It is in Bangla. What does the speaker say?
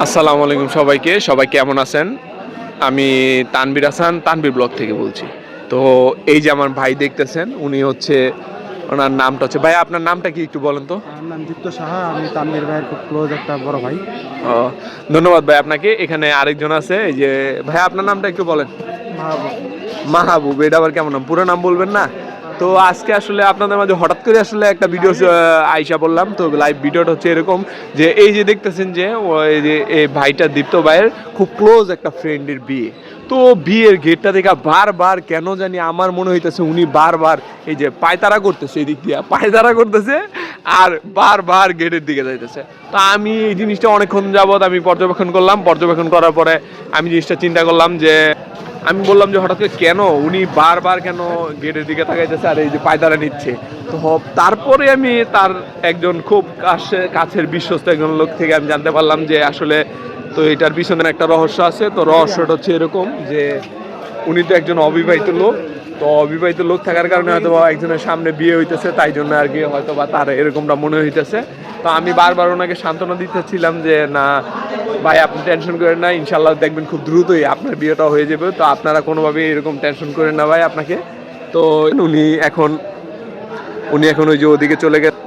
আসসালামু আলাইকুম সবাইকে। সবাই কেমন আছেন? আমি তানবির হাসান তানবির ব্লগ থেকে বলছি। তো এই যে আমার ভাই দেখতেছেন উনি হচ্ছে ওনার নামটা হচ্ছে ভাই আপনার নামটা কি একটু বলেন তো? আমার নাম দীপ্ত সাহা আমি তানভীর ভাইয়ের খুব ক্লোজ একটা বড় ভাই। ও, ধন্যবাদ ভাই আপনাকে। এখানে আরেকজন আছে এই যে ভাই আপনার নামটা একটু বলেন। মাহবুব এটা আবার কেমন নাম? পুরো নাম বলবেন না? তো আজকে আসলে আপনাদের মাঝে হঠাৎ করে আসলে একটা ভিডিও আইসা বললাম। তো লাইভ ভিডিওটা হচ্ছে এরকম যে, এই যে দেখতেছেন যে, ও, এই যে এই ভাইটা দীপ্ত ভাইয়ের খুব ক্লোজ একটা ফ্রেন্ডের বিয়ে। তো বিয়ের গেটটা দেখা বারবার কেন জানি আমার মনে হইতেছে উনি বারবার এই যে পায়তারা করতেছে এই দিক দিয়ে, পায়তারা করতেছে আর বারবার গেটের দিকে যাইতেছে। তো আমি এই জিনিসটা অনেকক্ষণ যাবত আমি পর্যবেক্ষণ করলাম। পর্যবেক্ষণ করার পরে আমি জিনিসটা চিন্তা করলাম যে আমি বললাম যে হঠাৎ করে কেন? উনি বারবার কেন গেটের দিকে তাকাইতেছে আর এই যে পায়তারা নিচ্ছে। তো তারপরে আমি তার একজন খুব কাছে, কাছের বিশ্বস্ত একজন লোক থেকে আমি জানতে পারলাম যে আসলে তো এটার পিছনে একটা রহস্য আছে। তো রহস্যটা হচ্ছে এরকম যে উনি তো একজন অবিবাহিত লোক। তো অবিবাহিত লোক থাকার কারণে হয়তো একজনের সামনে বিয়ে হইতেছে, তাই জন্য আর কি হয়তো বা তার এরকমটা মনে হইতেছে। তো আমি বারবার ওনাকে সান্ত্বনা দিতেছিলাম যে না ভাই, আপনি টেনশন করেন না ইনশাল্লাহ দেখবেন খুব দ্রুতই আপনার বিয়েটা হয়ে যাবে। তো আপনারা কোনোভাবে এরকম টেনশন করেন না ভাই আপনাকে। তো উনি এখন উনি এখন ওই যে ওদিকে চলে গেছে।